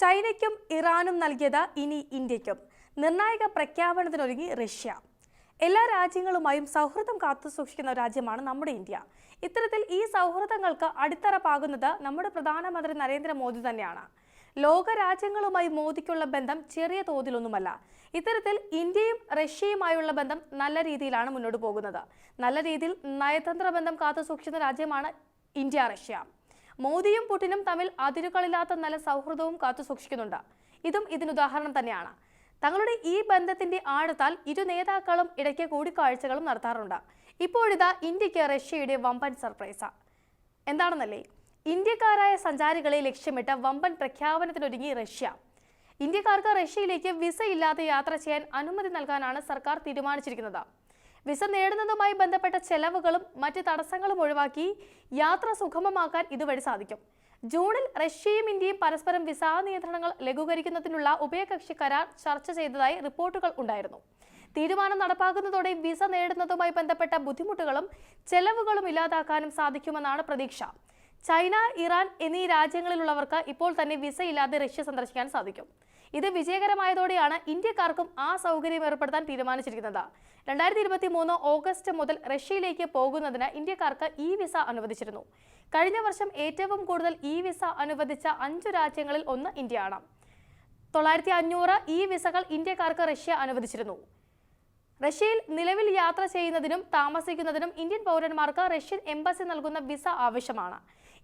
ചൈനയ്ക്കും ഇറാനും നൽകിയത് ഇനി ഇന്ത്യയ്ക്കും. നിർണായക പ്രഖ്യാപനത്തിനൊരുങ്ങി റഷ്യ. എല്ലാ രാജ്യങ്ങളുമായും സൗഹൃദം കാത്തു സൂക്ഷിക്കുന്ന രാജ്യമാണ് നമ്മുടെ ഇന്ത്യ. ഇത്തരത്തിൽ ഈ സൗഹൃദങ്ങൾക്ക് അടിത്തറ പാകുന്നത് നമ്മുടെ പ്രധാനമന്ത്രി നരേന്ദ്രമോദി തന്നെയാണ്. ലോക രാജ്യങ്ങളുമായി മോദിക്കുള്ള ബന്ധം ചെറിയ തോതിലൊന്നുമല്ല. ഇത്തരത്തിൽ ഇന്ത്യയും റഷ്യയുമായുള്ള ബന്ധം നല്ല രീതിയിലാണ് മുന്നോട്ട് പോകുന്നത്. നല്ല രീതിയിൽ നയതന്ത്ര ബന്ധം കാത്തു സൂക്ഷിക്കുന്ന രാജ്യമാണ് ഇന്ത്യ റഷ്യ. മോദിയും പുടിനും തമ്മിൽ അതിരുകളില്ലാത്ത നല്ല സൗഹൃദവും കാത്തുസൂക്ഷിക്കുന്നുണ്ട് ഇതും ഇതിനുദാഹരണം തന്നെയാണ്. തങ്ങളുടെ ഈ ബന്ധത്തിന്റെ ആഴത്താൽ ഇരു നേതാക്കളും ഇടയ്ക്ക് കൂടിക്കാഴ്ചകളും നടത്താറുണ്ട്. ഇപ്പോഴിതാ ഇന്ത്യയ്ക്ക് റഷ്യയുടെ വമ്പൻ സർപ്രൈസ്. എന്താണെന്നല്ലേ? ഇന്ത്യക്കാരായ സഞ്ചാരികളെ ലക്ഷ്യമിട്ട് വമ്പൻ പ്രഖ്യാപനത്തിനൊരുങ്ങി റഷ്യ. ഇന്ത്യക്കാർക്ക് റഷ്യയിലേക്ക് വിസ ഇല്ലാതെ യാത്ര ചെയ്യാൻ അനുമതി നൽകാനാണ് സർക്കാർ തീരുമാനിച്ചിരിക്കുന്നത്. വിസ നേടുന്നതുമായി ബന്ധപ്പെട്ട ചെലവുകളും മറ്റ് തടസ്സങ്ങളും ഒഴിവാക്കി യാത്ര സുഗമമാക്കാൻ ഇതുവഴി സാധിക്കും. ജൂണിൽ റഷ്യയും ഇന്ത്യയും പരസ്പരം വിസ നിയന്ത്രണങ്ങൾ ലഘൂകരിക്കുന്നതിനുള്ള ഉഭയകക്ഷി കരാർ ചർച്ച ചെയ്തതായി റിപ്പോർട്ടുകൾ ഉണ്ടായിരുന്നു. തീരുമാനം നടപ്പാക്കുന്നതോടെ വിസ നേടുന്നതുമായി ബന്ധപ്പെട്ട ബുദ്ധിമുട്ടുകളും ചെലവുകളും ഇല്ലാതാക്കാനും സാധിക്കുമെന്നാണ് പ്രതീക്ഷ. ചൈന ഇറാൻ എന്നീ രാജ്യങ്ങളിലുള്ളവർക്ക് ഇപ്പോൾ തന്നെ വിസ ഇല്ലാതെ റഷ്യ സന്ദർശിക്കാൻ സാധിക്കും. ഇത് വിജയകരമായതോടെയാണ് ഇന്ത്യക്കാർക്കും ആ സൗകര്യം ഏർപ്പെടുത്താൻ തീരുമാനിച്ചിരിക്കുന്നത്. രണ്ടായിരത്തി ഇരുപത്തി മൂന്ന് ഓഗസ്റ്റ് മുതൽ റഷ്യയിലേക്ക് പോകുന്നതിന് ഇന്ത്യക്കാർക്ക് ഇ വിസ അനുവദിച്ചിരുന്നു. കഴിഞ്ഞ വർഷം ഏറ്റവും കൂടുതൽ ഇ വിസ അനുവദിച്ച അഞ്ചു രാജ്യങ്ങളിൽ ഒന്ന് ഇന്ത്യയാണ്. തൊള്ളായിരത്തി അഞ്ഞൂറ് ഇ വിസകൾ ഇന്ത്യക്കാർക്ക് റഷ്യ അനുവദിച്ചിരുന്നു. റഷ്യയിൽ നിലവിൽ യാത്ര ചെയ്യുന്നതിനും താമസിക്കുന്നതിനും ഇന്ത്യൻ പൗരന്മാർക്ക് റഷ്യൻ എംബസി നൽകുന്ന വിസ ആവശ്യമാണ്.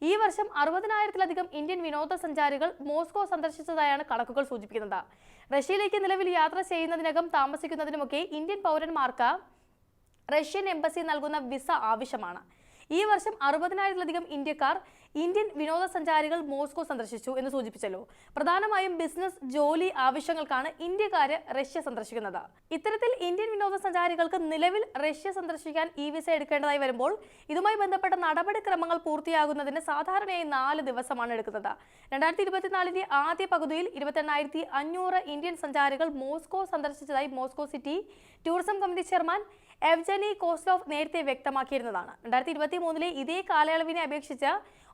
ഈ വർഷം അറുപതിനായിരത്തിലധികം ഇന്ത്യൻ വിനോദസഞ്ചാരികൾ മോസ്കോ സന്ദർശിച്ചതായാണ് കണക്കുകൾ സൂചിപ്പിക്കുന്നത്. റഷ്യയിലേക്ക് നിലവിൽ യാത്ര ചെയ്യുന്നതിനകം താമസിക്കുന്നതിനുമൊക്കെ ഇന്ത്യൻ പൗരന്മാർക്ക് റഷ്യൻ എംബസി നൽകുന്ന വിസ ആവശ്യമാണ്. ഈ വർഷം അറുപതിനായിരത്തിലധികം ഇന്ത്യക്കാർ ഇന്ത്യൻ വിനോദസഞ്ചാരികൾ മോസ്കോ സന്ദർശിച്ചു എന്ന് സൂചിപ്പിച്ചല്ലോ. പ്രധാനമായും ബിസിനസ് ജോലി ആവശ്യങ്ങൾക്കാണ് ഇന്ത്യക്കാര് റഷ്യ സന്ദർശിക്കുന്നത്. ഇത്തരത്തിൽ ഇന്ത്യൻ വിനോദസഞ്ചാരികൾക്ക് നിലവിൽ റഷ്യ സന്ദർശിക്കാൻ ഇ വിസ എടുക്കേണ്ടതായി വരുമ്പോൾ ഇതുമായി ബന്ധപ്പെട്ട നടപടിക്രമങ്ങൾ പൂർത്തിയാകുന്നതിന് സാധാരണയായി നാല് ദിവസമാണ് എടുക്കുന്നത്. രണ്ടായിരത്തി ഇരുപത്തിനാലിന്റെ ആദ്യ പകുതിയിൽ ഇരുപത്തെണ്ണായിരത്തി അഞ്ഞൂറ് ഇന്ത്യൻ സഞ്ചാരികൾ Moscow സന്ദർശിച്ചതായി Moscow city tourism committee chairman Evgeny Kozlov നേരത്തെ വ്യക്തമാക്കിയിരുന്നതാണ്. രണ്ടായിരത്തി ഇരുപത്തി മൂന്നിലെ ഇതേ കാലയളവിനെ അപേക്ഷിച്ച്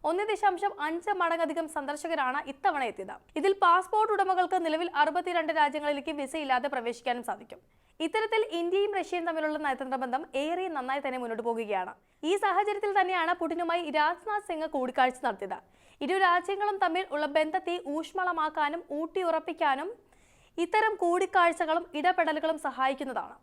ഒന്ന് ദശാംശം അഞ്ച് മടങ്ങധികം സന്ദർശകരാണ് ഇത്തവണ എത്തിയത്. ഇതിൽ പാസ്പോർട്ട് ഉടമകൾക്ക് നിലവിൽ അറുപത്തിരണ്ട് രാജ്യങ്ങളിലേക്ക് വിസയില്ലാതെ പ്രവേശിക്കാനും സാധിക്കും. ഇത്തരത്തിൽ ഇന്ത്യയും റഷ്യയും തമ്മിലുള്ള നയതന്ത്ര ബന്ധം ഏറെ നന്നായി തന്നെ മുന്നോട്ട് പോകുകയാണ്. ഈ സാഹചര്യത്തിൽ തന്നെയാണ് പുടിനുമായി രാജ്നാഥ് സിംഗ് കൂടിക്കാഴ്ച നടത്തിയത്. ഇരു രാജ്യങ്ങളും തമ്മിൽ ഉള്ള ബന്ധത്തെ ഊഷ്മളമാക്കാനും ഊട്ടിയുറപ്പിക്കാനും ഇത്തരം കൂടിക്കാഴ്ചകളും ഇടപെടലുകളും സഹായിക്കുന്നതാണ്.